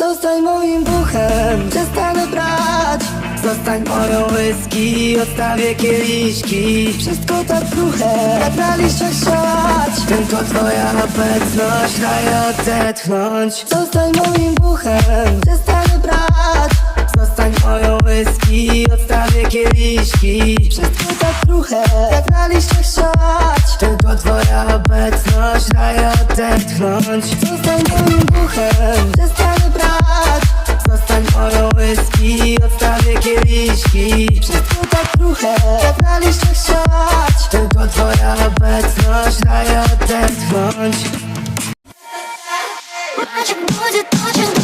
Zostań moim duchem, przestanę brać Zostań moją whisky, odstawię kieliszki. Wszystko tak kruche, jak na liściach siać. Tylko twoja obecność daje odetchnąć. Zostań moim duchem, przestanę brać Zostań moją whisky, odstawię kieliszki. Wszystko tak kruche, jak na liściach siać. Tylko twoja obecność daje odetchnąć bliski Odstawię kieliszki Wszystko tak kruche, jak na liściach siać Tylko twoja obecność daje odetchnąć Macie budzie, to